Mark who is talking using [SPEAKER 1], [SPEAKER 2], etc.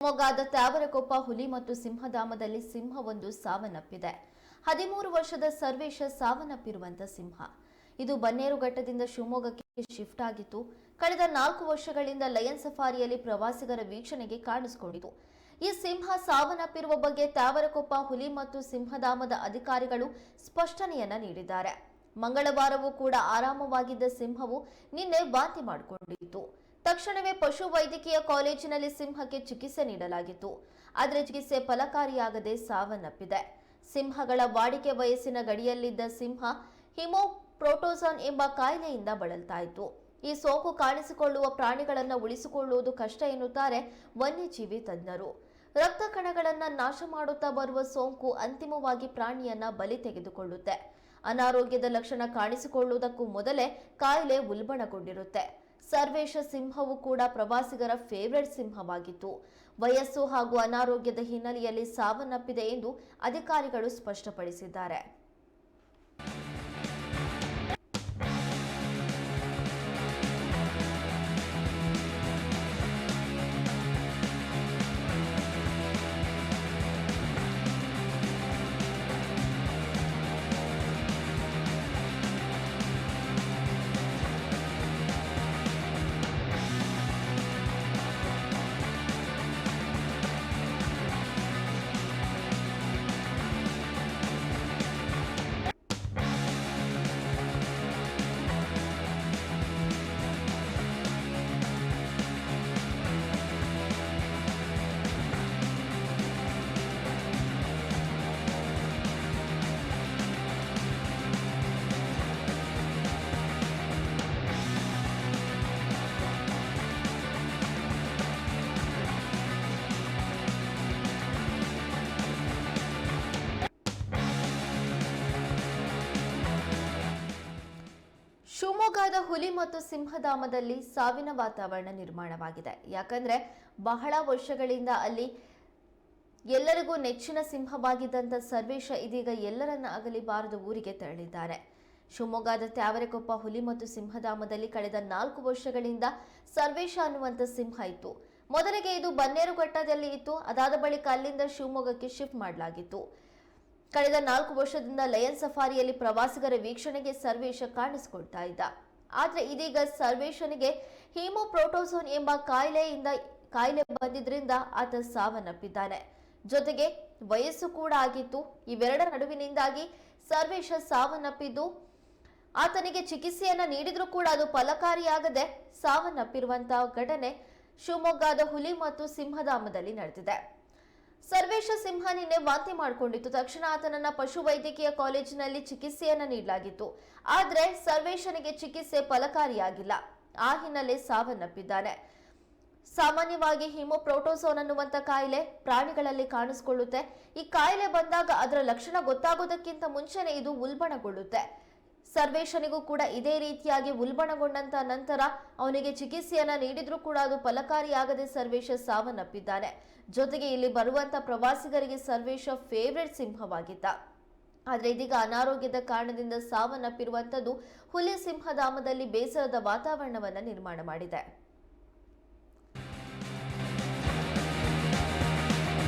[SPEAKER 1] ಶಿವಮೊಗ್ಗದ ತ್ಯಾವರಕೊಪ್ಪ ಹುಲಿ ಮತ್ತು ಸಿಂಹಧಾಮದಲ್ಲಿ ಸಿಂಹವೊಂದು ಸಾವನ್ನಪ್ಪಿದೆ. ಹದಿಮೂರು ವರ್ಷದ ಸರ್ವೇಶ ಸಾವನ್ನಪ್ಪಿರುವಂತ ಸಿಂಹ. ಇದು ಬನ್ನೇರುಘಟ್ಟದಿಂದ ಶಿವಮೊಗ್ಗಕ್ಕೆ ಶಿಫ್ಟ್ ಆಗಿತ್ತು. ಕಳೆದ ನಾಲ್ಕು ವರ್ಷಗಳಿಂದ ಲಯನ್ ಸಫಾರಿಯಲ್ಲಿ ಪ್ರವಾಸಿಗರ ವೀಕ್ಷಣೆಗೆ ಕಾಣಿಸಿಕೊಂಡಿತು. ಈ ಸಿಂಹ ಸಾವನ್ನಪ್ಪಿರುವ ಬಗ್ಗೆ ತ್ಯಾವರಕೊಪ್ಪ ಹುಲಿ ಮತ್ತು ಸಿಂಹಧಾಮದ ಅಧಿಕಾರಿಗಳು ಸ್ಪಷ್ಟನೆಯನ್ನ ನೀಡಿದ್ದಾರೆ. ಮಂಗಳವಾರವೂ ಕೂಡ ಆರಾಮವಾಗಿದ್ದ ಸಿಂಹವು ನಿನ್ನೆ ವಾಂತಿ ಮಾಡಿಕೊಂಡಿತ್ತು. ತಕ್ಷಣವೇ ಪಶು ವೈದ್ಯಕೀಯ ಕಾಲೇಜಿನಲ್ಲಿ ಸಿಂಹಕ್ಕೆ ಚಿಕಿತ್ಸೆ ನೀಡಲಾಗಿತ್ತು. ಆದರೆ ಚಿಕಿತ್ಸೆ ಫಲಕಾರಿಯಾಗದೆ ಸಾವನ್ನಪ್ಪಿದೆ. ಸಿಂಹಗಳ ವಾಡಿಕೆ ವಯಸ್ಸಿನ ಗಡಿಯಲ್ಲಿದ್ದ ಸಿಂಹ ಹಿಮೋಪ್ರೋಟೋಸಾನ್ ಎಂಬ ಕಾಯಿಲೆಯಿಂದ ಬಳಲ್ತಾ ಈ ಸೋಂಕು ಕಾಣಿಸಿಕೊಳ್ಳುವ ಪ್ರಾಣಿಗಳನ್ನು ಉಳಿಸಿಕೊಳ್ಳುವುದು ಕಷ್ಟ ಎನ್ನುತ್ತಾರೆ ವನ್ಯಜೀವಿ ತಜ್ಞರು. ರಕ್ತ ಕಣಗಳನ್ನು ನಾಶ ಮಾಡುತ್ತಾ ಬರುವ ಸೋಂಕು ಅಂತಿಮವಾಗಿ ಪ್ರಾಣಿಯನ್ನ ಬಲಿ ತೆಗೆದುಕೊಳ್ಳುತ್ತೆ. ಅನಾರೋಗ್ಯದ ಲಕ್ಷಣ ಕಾಣಿಸಿಕೊಳ್ಳುವುದಕ್ಕೂ ಮೊದಲೇ ಕಾಯಿಲೆ ಉಲ್ಬಣಗೊಂಡಿರುತ್ತೆ. ಸರ್ವೇಶ ಸಿಂಹವು ಕೂಡ ಪ್ರವಾಸಿಗರ ಫೇವರೆಟ್ ಸಿಂಹವಾಗಿತ್ತು. ವಯಸ್ಸು ಹಾಗೂ ಅನಾರೋಗ್ಯದ ಹಿನ್ನೆಲೆಯಲ್ಲಿ ಸಾವನ್ನಪ್ಪಿದೆ ಎಂದು ಅಧಿಕಾರಿಗಳು ಸ್ಪಷ್ಟಪಡಿಸಿದ್ದಾರೆ. ಶಿವಮೊಗ್ಗದ ಹುಲಿ ಮತ್ತು ಸಿಂಹಧಾಮದಲ್ಲಿ ಸಾವಿನ ವಾತಾವರಣ ನಿರ್ಮಾಣವಾಗಿದೆ. ಯಾಕಂದ್ರೆ ಬಹಳ ವರ್ಷಗಳಿಂದ ಅಲ್ಲಿ ಎಲ್ಲರಿಗೂ ನೆಚ್ಚಿನ ಸಿಂಹವಾಗಿದ್ದಂಥ ಸರ್ವೇಶ ಇದೀಗ ಎಲ್ಲರನ್ನ ಅಗಲಿ ಬಾರದ ಊರಿಗೆ ತೆರಳಿದ್ದಾರೆ. ಶಿವಮೊಗ್ಗದ ತ್ಯಾವರೆಕೊಪ್ಪ ಹುಲಿ ಮತ್ತು ಸಿಂಹಧಾಮದಲ್ಲಿ ಕಳೆದ ನಾಲ್ಕು ವರ್ಷಗಳಿಂದ ಸರ್ವೇಶ ಅನ್ನುವಂಥ ಸಿಂಹ ಇತ್ತು. ಮೊದಲಿಗೆ ಇದು ಬನ್ನೇರುಘಟ್ಟದಲ್ಲಿ ಇತ್ತು. ಅದಾದ ಬಳಿಕ ಅಲ್ಲಿಂದ ಶಿವಮೊಗ್ಗಕ್ಕೆ ಶಿಫ್ಟ್ ಮಾಡಲಾಗಿತ್ತು. ಕಳೆದ ನಾಲ್ಕು ವರ್ಷದಿಂದ ಲಯನ್ ಸಫಾರಿಯಲ್ಲಿ ಪ್ರವಾಸಿಗರ ವೀಕ್ಷಣೆಗೆ ಸರ್ವೇಶ ಕಾಣಿಸಿಕೊಳ್ತಾ ಇದ್ದ. ಆದ್ರೆ ಇದೀಗ ಸರ್ವೇಶನಿಗೆ ಹೀಮೋಪ್ರೋಟೋಸೋನ್ ಎಂಬ ಕಾಯಿಲೆಯಿಂದ ಕಾಯಿಲೆ ಬಂದಿದ್ರಿಂದ ಆತ ಸಾವನ್ನಪ್ಪಿದ್ದಾನೆ. ಜೊತೆಗೆ ವಯಸ್ಸು ಕೂಡ ಆಗಿತ್ತು. ಇವೆರಡರ ನಡುವಿನಿಂದಾಗಿ ಸರ್ವೇಶ ಸಾವನ್ನಪ್ಪಿದ್ದು, ಆತನಿಗೆ ಚಿಕಿತ್ಸೆಯನ್ನ ನೀಡಿದ್ರೂ ಕೂಡ ಅದು ಫಲಕಾರಿಯಾಗದೆ ಸಾವನ್ನಪ್ಪಿರುವಂತಹ ಘಟನೆ ಶಿವಮೊಗ್ಗದ ಹುಲಿ ಮತ್ತು ಸಿಂಹಧಾಮದಲ್ಲಿ ನಡೆದಿದೆ. ಸರ್ವೇಶ ಸಿಂಹ ನಿನ್ನೆ ವಾಂತಿ ಮಾಡಿಕೊಂಡಿತ್ತು. ತಕ್ಷಣ ಆತನನ್ನ ಪಶು ವೈದ್ಯಕೀಯ ಕಾಲೇಜಿನಲ್ಲಿ ಚಿಕಿತ್ಸೆಯನ್ನ ನೀಡಲಾಗಿತ್ತು. ಆದರೆ ಸರ್ವೇಶನಿಗೆ ಚಿಕಿತ್ಸೆ ಫಲಕಾರಿಯಾಗಿಲ್ಲ. ಆ ಹಿನ್ನೆಲೆ ಸಾವನ್ನಪ್ಪಿದ್ದಾನೆ. ಸಾಮಾನ್ಯವಾಗಿ ಹಿಮೋಪ್ರೋಟೋಸೋನ್ ಅನ್ನುವಂಥ ಕಾಯಿಲೆ ಪ್ರಾಣಿಗಳಲ್ಲಿ ಕಾಣಿಸಿಕೊಳ್ಳುತ್ತೆ. ಈ ಕಾಯಿಲೆ ಬಂದಾಗ ಅದರ ಲಕ್ಷಣ ಗೊತ್ತಾಗೋದಕ್ಕಿಂತ ಮುಂಚೆನೇ ಇದು ಉಲ್ಬಣಗೊಳ್ಳುತ್ತೆ. ಸರ್ವೇಶನಿಗೂ ಕೂಡ ಇದೇ ರೀತಿಯಾಗಿ ಉಲ್ಬಣಗೊಂಡಂತ ನಂತರ ಅವನಿಗೆ ಚಿಕಿತ್ಸೆಯನ್ನ ನೀಡಿದ್ರೂ ಕೂಡ ಅದು ಫಲಕಾರಿಯಾಗದೆ ಸರ್ವೇಶ ಸಾವನ್ನಪ್ಪಿದ್ದಾನೆ. ಜೊತೆಗೆ ಇಲ್ಲಿ ಬರುವಂತ ಪ್ರವಾಸಿಗರಿಗೆ ಸರ್ವೇಶ ಫೇವ್ರೆಟ್ ಸಿಂಹವಾಗಿದ್ದ. ಆದರೆ ಇದೀಗ ಅನಾರೋಗ್ಯದ ಕಾರಣದಿಂದ ಸಾವನ್ನಪ್ಪಿರುವಂಥದ್ದು ಹುಲಿ ಸಿಂಹಧಾಮದಲ್ಲಿ ಬೇಸರದ ವಾತಾವರಣವನ್ನ ನಿರ್ಮಾಣ ಮಾಡಿದೆ.